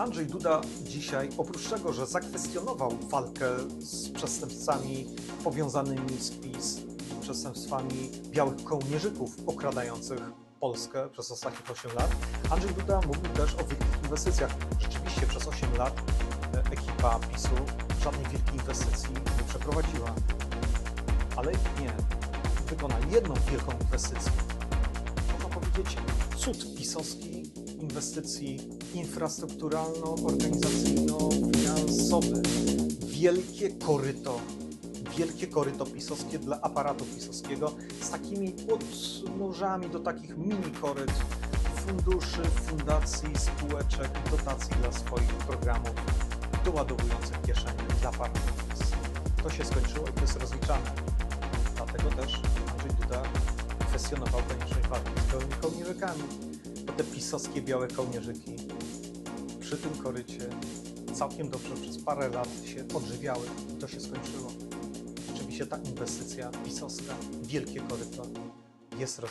Andrzej Duda dzisiaj, oprócz tego, że zakwestionował walkę z przestępcami powiązanymi z PiS, przestępstwami białych kołnierzyków okradających Polskę przez ostatnich 8 lat, Andrzej Duda mówił też o wielkich inwestycjach. Rzeczywiście przez 8 lat e, ekipa PiSu żadnej wielkiej inwestycji nie przeprowadziła. Ale nie, wykonali jedną wielką inwestycję. Można powiedzieć cud pisowski inwestycji infrastrukturalno-organizacyjno-finansowy. Wielkie koryto, wielkie koryto pisowskie dla aparatu pisowskiego z takimi podnóżami do takich mini koryt funduszy, fundacji, spółeczek, dotacji dla swoich programów doładowujących kieszenie dla PiS. To się skończyło i to jest rozliczane. Dlatego też Andrzej Duda kwestionował konieczność walki z białymi kołnierzykami, te pisowskie białe kołnierzyki przy tym korycie całkiem dobrze przez parę lat się odżywiały i to się skończyło. Rzeczywiście ta inwestycja pisowska, wielkie koryto jest rozliczane.